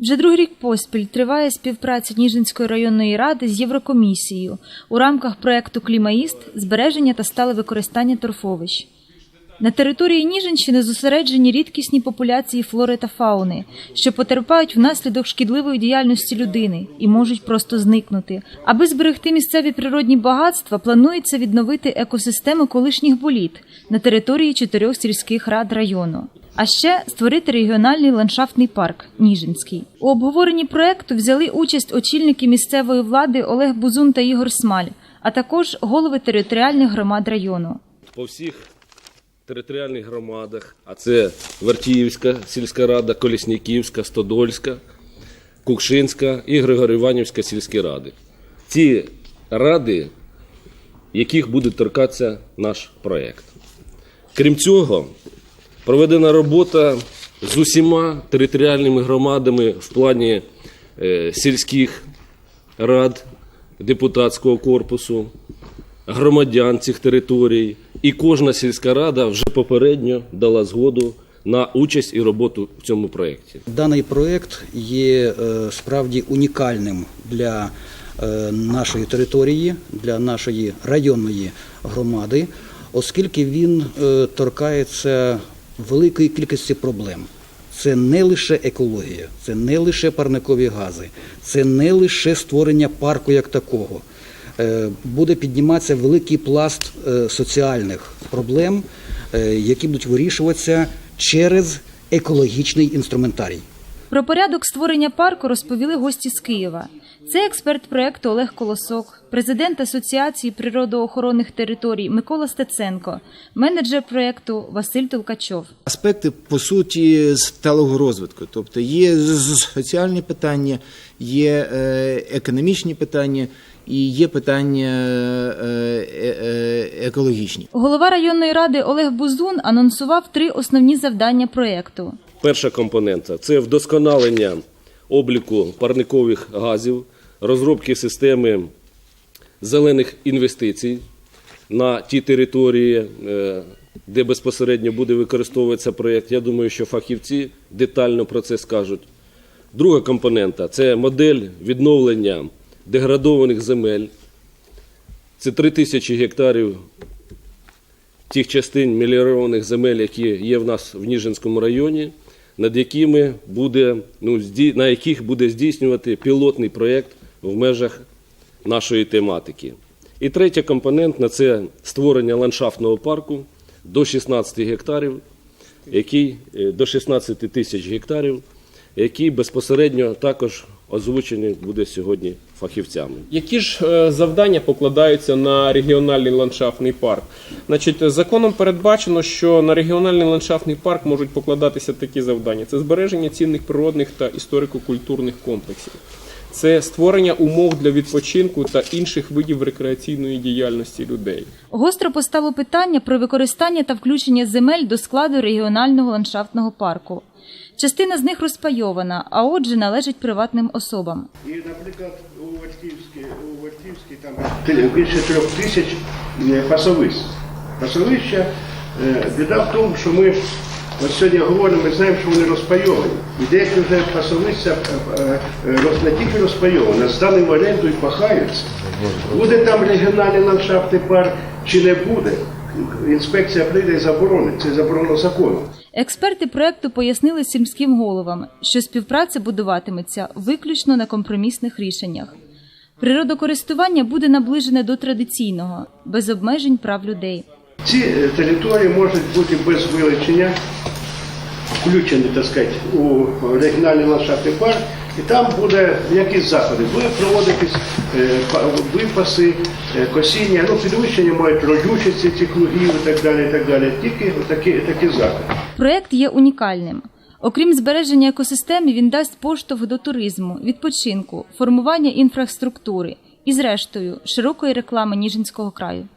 Вже другий рік поспіль триває співпраця Ніжинської районної ради з Єврокомісією у рамках проекту Клімаїст збереження та стале використання торфовищ. На території Ніжинщини зосереджені рідкісні популяції флори та фауни, що потерпають внаслідок шкідливої діяльності людини і можуть просто зникнути. Аби зберегти місцеві природні багатства, планується відновити екосистему колишніх боліт на території чотирьох сільських рад району. А ще створити регіональний ландшафтний парк Ніжинський. У обговоренні проекту взяли участь очільники місцевої влади Олег Бузун та Ігор Смаль, а також голови територіальних громад району. по всіх територіальних громадах, а це Вертіївська сільська рада, Колісніківська, Стодольська, Кукшинська і Григоріванівська сільські ради. Ці ради, яких буде торкатися наш проєкт. Крім цього, проведена робота з усіма територіальними громадами в плані е, сільських рад, депутатського корпусу, громадян цих територій, і кожна сільська рада вже попередньо дала згоду на участь і роботу в цьому проєкті. Даний проект є е, справді унікальним для е, нашої території, для нашої районної громади, оскільки він торкається великої кількості проблем. Це не лише екологія, це не лише парникові гази, це не лише створення парку як такого. Е, Буде підніматися великий пласт е, соціальних проблем, е, які будуть вирішуватися через екологічний інструментарій. Про порядок створення парку розповіли гості з Києва. Це експерт проекту Олег Колосок, президент Асоціації природоохоронних територій Микола Стеценко, менеджер проекту Василь Толкачов. Аспекти по суті сталого розвитку, тобто є соціальні питання, є е, економічні питання і є питання е, е, екологічні. Голова районної ради Олег Бузун анонсував три основні завдання проекту. Перша компонента це вдосконалення обліку парникових газів, розробки системи зелених інвестицій на ті території, е, де безпосередньо буде використовуватися проєкт. Я думаю, що фахівці детально про це скажуть. Друга компонента це модель відновлення деградованих земель. Це 3 тисячі гектарів тих частин меліорованих земель, які є в нас в Ніжинському районі, над якими буде, ну, на яких буде здійснювати пілотний проєкт в межах нашої тематики. І третя компонентна це створення ландшафтного парку до 16 гектарів, який, е, до 16 тисяч гектарів, який безпосередньо також озвучений буде сьогодні фахівцями. Які ж е, завдання покладаються на регіональний ландшафтний парк? Значить, законом передбачено, що на регіональний ландшафтний парк можуть покладатися такі завдання: це збереження цінних природних та історико-культурних комплексів, це створення умов для відпочинку та інших видів рекреаційної діяльності людей. Гостро постало питання про використання та включення земель до складу регіонального ландшафтного парку. Частина з них розпайована, а отже належить приватним особам. І, наприклад, у Вартівській там більше трьох тисяч е, пасовищ. Пасовища, е, біда в тому, що ми от сьогодні говоримо, ми знаємо, що вони розпайовані. І деякі вже пасовища е, не тільки розпайовані, а в оренду і пахаються. Буде там регіональний ландшафтний парк чи не буде, інспекція прийде і заборонить. Це заборонено законом. Експерти проекту пояснили сільським головам, що співпраця будуватиметься виключно на компромісних рішеннях. Природокористування буде наближене до традиційного, без обмежень прав людей. Ці е, території можуть бути без вилучення, включені, так сказати, у регіональний ландшафтний парк, і там буде якісь заходи. Буде проводитись е, випаси, е, косіння, ну, підвищення мають родючості цих лугів і так далі. І так далі. Тільки такі, такі заходи. Проект є унікальним. Окрім збереження екосистеми, він дасть поштовх до туризму, відпочинку, формування інфраструктури і, зрештою, широкої реклами Ніжинського краю.